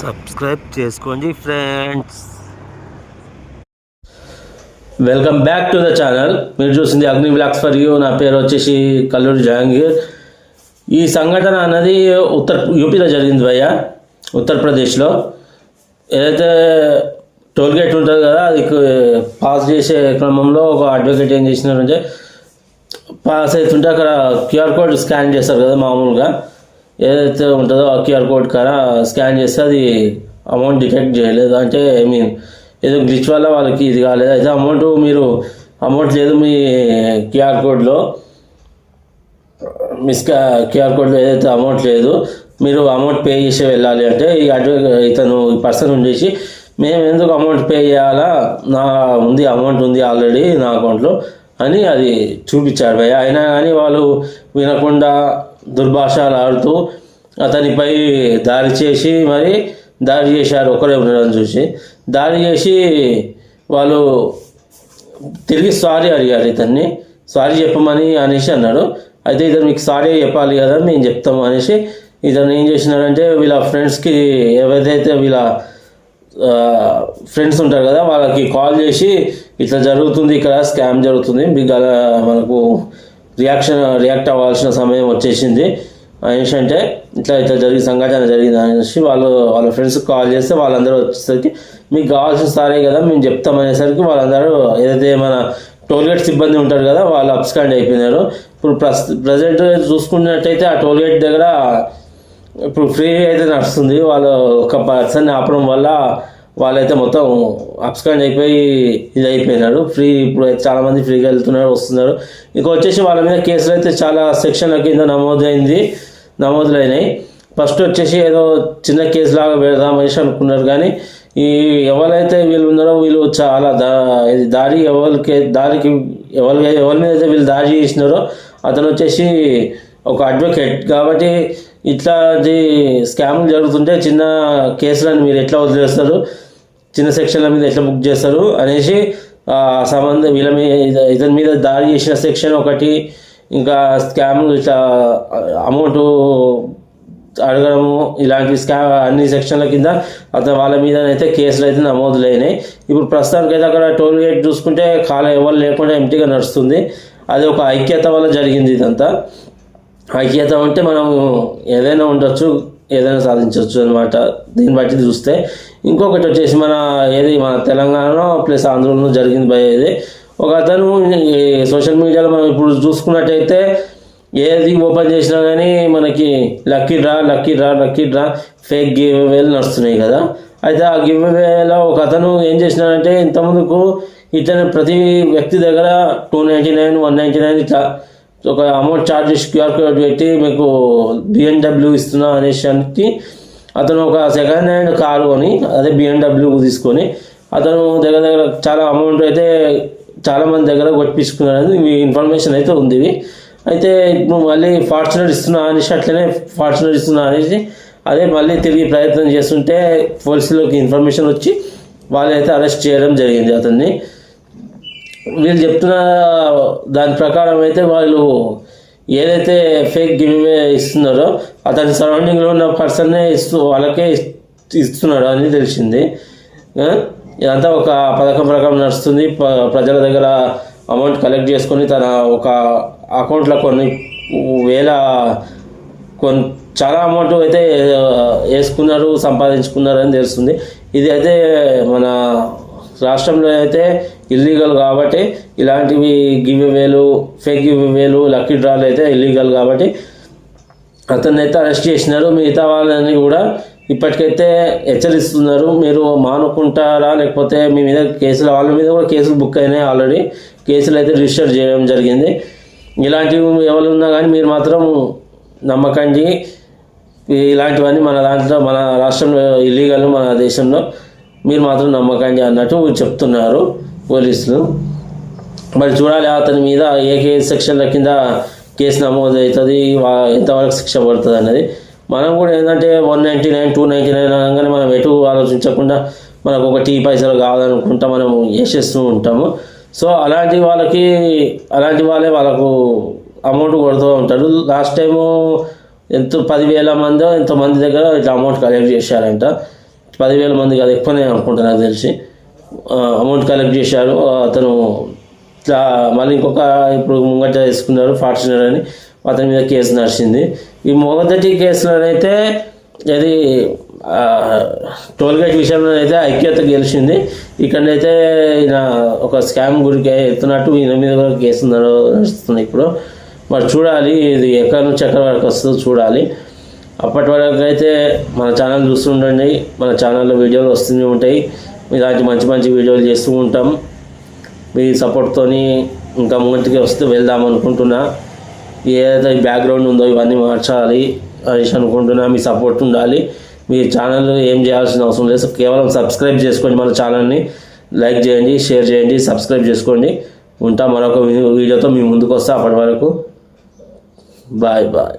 Subscribe చేసుకోండి friends. Welcome back to the channel. మీరు చూసింది అగ్ని బ్లాక్స్ ఫర్ యూ. నా పేరు వచ్చేసి కల్లూరి జహాంగీర్. ఈ సంఘటన అన్నది ఉత్తర్ యూపీలో జరిగింది భయ్య ఉత్తరప్రదేశ్లో. ఏదైతే టోల్గేట్ ఉంటుంది కదా అది పాస్ చేసే క్రమంలో ఒక అడ్వకేట్ ఏం చేసినారంటే పాస్ అవుతుంటే అక్కడ క్యూఆర్ కోడ్ స్కాన్ చేస్తారు కదా మామూలుగా. ఏదైతే ఉంటుందో ఆ క్యూఆర్ కోడ్ కాడ స్కాన్ చేస్తే అది అమౌంట్ డిటెక్ట్ చేయలేదు. అంటే ఐ మీన్ ఏదో గ్లిచ్ వల్ల వాళ్ళకి ఇది కాలేదు. అయితే అమౌంట్ మీరు అమౌంట్ లేదు మీ క్యూఆర్ కోడ్లో. మిస్ క్యూఆర్ కోడ్లో ఏదైతే అమౌంట్ లేదు మీరు అమౌంట్ పే చేసి వెళ్ళాలి అంటే ఈ అడ్వ ఇతను ఈ పర్సన్ ఉండేసి మేము ఎందుకు అమౌంట్ పే చేయాలా? నా ఉంది అమౌంట్ ఉంది ఆల్రెడీ నా అకౌంట్లో అని అది చూపించాడు. భయ్య అయినా కానీ వాళ్ళు వినకుండా దుర్భాషలు ఆడుతూ అతనిపై దాడి చేసి మరి దాడి చేశారు. ఒకరే ఉండడం చూసి దాడి చేసి వాళ్ళు తిరిగి సారీ అడిగారు ఇతన్ని. సారీ చెప్పమని అనేసి అన్నాడు. అయితే ఇతను మీకు సారీ చెప్పాలి కదా మేము చెప్తాము అనేసి ఇతను ఏం చేసినాడంటే వీళ్ళ ఫ్రెండ్స్కి ఎవరైతే వీళ్ళ ఫ్రెండ్స్ ఉంటారు కదా వాళ్ళకి కాల్ చేసి ఇట్లా జరుగుతుంది ఇక్కడ స్కామ్ జరుగుతుంది. మీకు మనకు రియాక్షన్ రియాక్ట్ అవ్వాల్సిన సమయం వచ్చేసింది. అనేసి అంటే ఇట్లా ఇట్లా జరిగి సంఘటన జరిగింది అనేసి వాళ్ళు వాళ్ళ ఫ్రెండ్స్కి కాల్ చేస్తే వాళ్ళందరూ వచ్చేసరికి మీకు కావాల్సిన సారే కదా మేము చెప్తామనేసరికి వాళ్ళందరూ ఏదైతే మన టోల్గేట్ సిబ్బంది ఉంటారు కదా వాళ్ళు అప్స్కాండ్ అయిపోయినారు. ఇప్పుడు ప్రస్ ప్రజెంట్ చూసుకున్నట్టయితే ఆ టోల్గేట్ దగ్గర ఇప్పుడు ఫ్రీ అయితే నడుస్తుంది. వాళ్ళు ఒక పర్సన్ ఆపడం వల్ల వాళ్ళైతే మొత్తం అప్స్కాండ్ అయిపోయి ఇది అయిపోయినారు ఫ్రీ ఇప్పుడు చాలామంది ఫ్రీగా వెళ్తున్నారు వస్తున్నారు. ఇక వచ్చేసి వాళ్ళ మీద కేసులు అయితే చాలా సెక్షన్ల కింద నమోదైంది నమోదులైనాయి. ఫస్ట్ వచ్చేసి ఏదో చిన్న కేసు లాగా పెడదామనేసి అనుకున్నారు కానీ ఈ ఎవరైతే వీళ్ళు ఉన్నారో వీళ్ళు చాలా దా ఇది దారి ఎవరికి దారికి ఎవరి ఎవరి మీద అయితే వీళ్ళు దాడి చేసినారో అతను వచ్చేసి ఒక అడ్వకేట్ కాబట్టి ఇట్లాంటి స్కామ్లు జరుగుతుంటే చిన్న కేసులను మీరు ఎట్లా వదిలేస్తారు? చిన్న సెక్షన్ల మీద ఎట్లా బుక్ చేస్తారు అనేసి సంబంధం వీళ్ళ మీద ఇతని మీద దాడి చేసిన సెక్షన్ ఒకటి ఇంకా స్కామ్ ఇట్లా అమౌంట్ అడగడము ఇలాంటి స్కామ్ అన్ని సెక్షన్ల కింద అతను వాళ్ళ మీద అయితే కేసులు అయితే నమోదులైనాయి ఇప్పుడు ప్రస్తుతానికి అయితే అక్కడ టోల్ గేట్ చూసుకుంటే కాలం ఎవరు లేకుండా ఎంటీగా నడుస్తుంది. అది ఒక ఐక్యత వల్ల జరిగింది ఇదంతా. ఐక్యత ఉంటే మనం ఏదైనా ఉండొచ్చు. ఏదైనా సాధించవచ్చు అనమాట దీన్ని బట్టి చూస్తే. ఇంకొకటి వచ్చేసి మన ఏది మన తెలంగాణలో ప్లస్ ఆంధ్రలో జరిగింది భయ ఇది ఒక అతను ఈ సోషల్ మీడియాలో మనం ఇప్పుడు చూసుకున్నట్టయితే ఏది ఓపెన్ చేసినా కానీ మనకి lucky draw lucky draw lucky draw fake give అవేలు నడుస్తున్నాయి కదా. అయితే ఆ గివ్ అవేలో ఒక అతను ఏం చేసినాడంటే ఇంతకుముందుకు ఇతను ప్రతి వ్యక్తి దగ్గర two ninety nine one ninety nine ఇట్లా ఒక అమౌంట్ చార్జెస్ క్యూఆర్ కోడ్ పెట్టి మీకు బిఎన్డబ్ల్యూ ఇస్తున్నా అనేసి అని అతను ఒక సెకండ్ హ్యాండ్ కారు కొని అదే బిఎన్డబ్ల్యూ తీసుకొని అతను దగ్గర దగ్గర చాలా అమౌంట్ అయితే చాలామంది దగ్గర కొట్టించుకున్నారని మీ ఇన్ఫర్మేషన్ అయితే ఉంది అయితే ఇప్పుడు మళ్ళీ ఫార్చునర్ ఇస్తున్నా అనేసి అట్లనే ఫార్చునర్ ఇస్తున్నా అనేసి అదే మళ్ళీ తిరిగి ప్రయత్నం చేస్తుంటే పోలీసులోకి ఇన్ఫర్మేషన్ వచ్చి వాళ్ళైతే అరెస్ట్ చేయడం జరిగింది అతన్ని. వీళ్ళు చెప్తున్న దాని ప్రకారం అయితే వాళ్ళు ఏదైతే ఫేక్ గివ్ ఇస్తున్నారో అతని సరౌండింగ్లో ఉన్న పర్సన్నే ఇస్తూ వాళ్ళకే ఇస్తున్నాడు అని తెలిసింది. ఇదంతా ఒక పథకం ప్రకారం నడుస్తుంది. ప- ప్రజల దగ్గర అమౌంట్ కలెక్ట్ చేసుకొని తన ఒక అకౌంట్లో కొన్ని వేల కొన్ని చాలా అమౌంట్ అయితే వేసుకున్నారు సంపాదించుకున్నారు అని తెలుస్తుంది. ఇది అయితే మన రాష్ట్రంలో అయితే ఇల్లీగల్ కాబట్టి ఇలాంటివి గివ్ వేలు ఫేక్ గివ్ వేలు లక్కీ డ్రాలు అయితే ఇల్లీగల్ కాబట్టి అతన్ని అయితే అరెస్ట్ చేసినారు. మిగతా వాళ్ళని కూడా ఇప్పటికైతే హెచ్చరిస్తున్నారు. మీరు మానుకుంటారా? లేకపోతే మీ మీద కేసులు వాళ్ళ మీద కూడా కేసులు బుక్ అయినాయి ఆల్రెడీ కేసులు అయితే రిజిస్టర్ చేయడం జరిగింది. ఇలాంటివి ఎవరు ఉన్నా కానీ మీరు మాత్రం నమ్మకండి. ఇలాంటివన్నీ మన దాంట్లో మన రాష్ట్రంలో ఇల్లీగల్ మన దేశంలో మీరు మాత్రం నమ్మకండి అన్నట్టు చెప్తున్నారు. పోలీసులు. మరి చూడాలి అతని మీద ఏ కేసు సెక్షన్ల కింద కేసు నమోదు అవుతుంది ఎంతవరకు శిక్ష పడుతుంది అన్నది. మనం కూడా ఏంటంటే one ninety nine two ninety nine అనగానే మనం ఎటు ఆలోచించకుండా మనకు ఒక టీ పైసలు కావాలనుకుంటా మనం చేసేస్తూ ఉంటాము. సో అలాంటి వాళ్ళకి అలాంటి వాళ్ళే వాళ్ళకు అమౌంట్ కొడుతూ ఉంటారు. లాస్ట్ టైము ఎంతో పదివేల మంది ఎంతమంది దగ్గర ఇట్లా అమౌంట్ కలెక్ట్ చేశారంట. పదివేల మంది కాదు ఎక్కువనే అనుకుంటా నాకు తెలిసి. అమౌంట్ కలెక్ట్ చేశారు. అతను మళ్ళీ ఇంకొక ఇప్పుడు ముంగట వేసుకున్నారు ఫార్చునర్ అని. అతని మీద కేసు నడిచింది. ఈ మొదటి కేసులోనైతే అది టోల్గేట్ విషయంలో అయితే ఐక్యత గెలిచింది. ఇక్కడైతే ఈయన ఒక స్కామ్ గురికి ఎత్తున్నట్టు ఈయన మీద కూడా కేసు నడుస్తుంది ఇప్పుడు. మరి చూడాలి ఇది ఎక్కడి నుంచి ఎక్కడి వరకు వస్తుందో చూడాలి. అప్పటి వరకు అయితే మన ఛానల్ చూస్తుండండి. మన ఛానల్లో వీడియోలు వస్తూనే ఉంటాయి. ఇలాంటి మంచి మంచి వీడియోలు చేస్తూ ఉంటాం. మీ సపోర్ట్తో ఇంకా ముందుకి వస్తే వెళ్దాం అనుకుంటున్నా. ఏదైతే బ్యాక్గ్రౌండ్ ఉందో ఇవన్నీ మార్చాలి అనేసి అనుకుంటున్నా. మీ సపోర్ట్ ఉండాలి. మీ ఛానల్ ఏం చేయాల్సిన అవసరం లేదు. కేవలం సబ్స్క్రైబ్ చేసుకోండి మన ఛానల్ని లైక్ చేయండి షేర్ చేయండి సబ్స్క్రైబ్ చేసుకోండి. ఉంటా మరొక వీడియోతో మీ ముందుకు వస్తా అప్పటి వరకు. Bye bye.